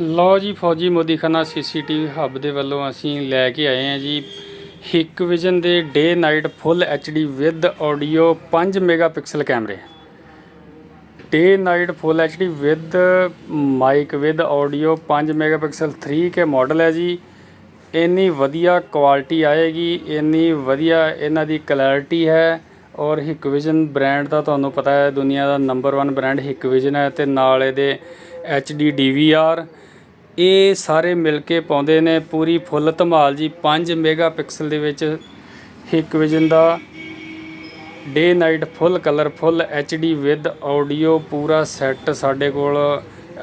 ਲਓ ਜੀ, ਫੌਜੀ ਮੋਦੀਖਾਨਾ ਸੀਸੀਟੀਵੀ ਹੱਬ ਦੇ ਵੱਲੋਂ ਅਸੀਂ ਲੈ ਕੇ ਆਏ ਹਾਂ ਜੀ। ਹਿੱਕ ਵਿਜ਼ਨ ਦੇ day night full H D with audio 5 megapixel ਕੈਮਰੇ। Day night full H D with mike with audio 5 megapixel 3 K model ਹੈ ਜੀ। ਇੰਨੀ ਵਧੀਆ ਕੁਆਲਿਟੀ ਆਏਗੀ, ਇੰਨੀ ਵਧੀਆ ਇਹਨਾਂ ਦੀ ਕਲੈਰਿਟੀ ਹੈ। ਔਰ ਹਿੱਕ ਵਿਜ਼ਨ ਬ੍ਰਾਂਡ ਦਾ ਤੁਹਾਨੂੰ ਪਤਾ ਹੈ, ਦੁਨੀਆ ਦਾ ਨੰਬਰ 1 ਬ੍ਰਾਂਡ ਹਿੱਕ ਵਿਜ਼ਨ ਹੈ ਤੇ ਨਾਲ ਇਹਦੇ HD DVR ਇਹ ਸਾਰੇ ਮਿਲ ਕੇ ਪਾਉਂਦੇ ਨੇ, ਪੂਰੀ ਫੁੱਲ ਧਮਾਲ ਜੀ 5 ਮੈਗਾਪਿਕਸਲ ਦੇ ਵਿੱਚ Hikvision the. Day night full colour full D with audio ਪੂਰਾ ਸੈੱਟ ਸਾਡੇ ਕੋਲ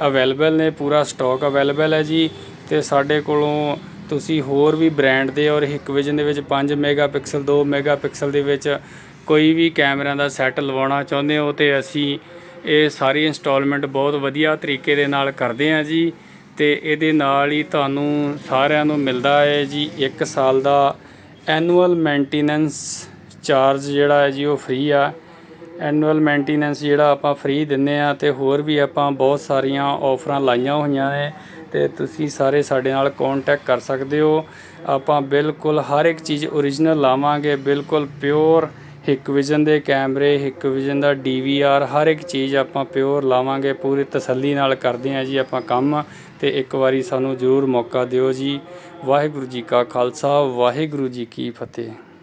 ਅਵੇਲੇਬਲ ਨੇ, ਪੂਰਾ ਸਟਾਕ ਅਵੇਲੇਬਲ ਹੈ ਜੀ, ਤੇ ਸਾਡੇ ਕੋਲੋਂ ਤੁਸੀਂ ਹੋਰ ਵੀ ਬ੍ਰਾਂਡ ਦੇ ਔਰ ਹਿੱਕ ਵਿਜ਼ਨ ਦੇ ਵਿੱਚ 5 ਮੈਗਾਪਿਕਸਲ 2 ਮੈਗਾਪਿਕਸਲ ਦੇ ਵਿੱਚ ਕੋਈ ਵੀ ਕੈਮਰਿਆਂ ਦਾ ਸੈੱਟ ਲਵਾਉਣਾ ਚਾਹੁੰਦੇ ਹੋ ਤੇ ਅਸੀਂ ਇਹ ਸਾਰੀ ਇੰਸਟਾਲਮੈਂਟ ਬਹੁਤ ਵਧੀਆ ਤਰੀਕੇ ਦੇ ਨਾਲ ਕਰਦੇ ਹਾਂ ਜੀ ਤੇ ਇਹਦੇ ਨਾਲ ਹੀ ਤੁਹਾਨੂੰ ਸਾਰਿਆਂ ਨੂੰ ਮਿਲਦਾ ਹੈ ਜੀ। 1 ਸਾਲ ਦਾ ਐਨੂਅਲ ਮੇਨਟੇਨੈਂਸ ਚਾਰਜ ਜਿਹੜਾ ਹੈ ਜੀ ਉਹ ਫ੍ਰੀ ਆ। ਐਨੂਅਲ ਮੇਨਟੇਨੈਂਸ ਜਿਹੜਾ ਆਪਾਂ ਫ੍ਰੀ ਦਿੰਨੇ ਆ ਤੇ ਹੋਰ ਵੀ ਆਪਾਂ ਬਹੁਤ ਸਾਰੀਆਂ ਆਫਰਾਂ ਲਾਈਆਂ ਹੋਈਆਂ ਨੇ। ਤੇ ਤੁਸੀਂ ਸਾਰੇ ਸਾਡੇ ਨਾਲ ਕੰਟੈਕਟ ਕਰ ਸਕਦੇ ਹੋ। ਆਪਾਂ ਬਿਲਕੁਲ ਹਰ ਇੱਕ ਚੀਜ਼ ਓਰੀਜਨਲ ਲਾਵਾਂਗੇ, ਬਿਲਕੁਲ ਪਿਓਰ ਹਿੱਕ ਵਿਜ਼ਨ ਦੇ ਕੈਮਰੇ ਹਿੱਕ ਵਿਜ਼ਨ ਦਾ ਡੀਵੀਆਰ ਹਰ ਇੱਕ ਚੀਜ਼ ਆਪਾਂ ਪਿਓਰ ਲਾਵਾਂਗੇ, ਪੂਰੀ ਤਸੱਲੀ ਨਾਲ ਕਰਦੇ ਹਾਂ ਜੀ ਆਪਾਂ ਕੰਮ। ਤੇ ਇੱਕ ਵਾਰੀ ਸਾਨੂੰ ਜ਼ਰੂਰ ਮੌਕਾ ਦਿਓ ਜੀ। ਵਾਹਿਗੁਰੂ ਜੀ ਕਾ ਖਾਲਸਾ, ਵਾਹਿਗੁਰੂ ਜੀ ਕੀ ਫਤਿਹ।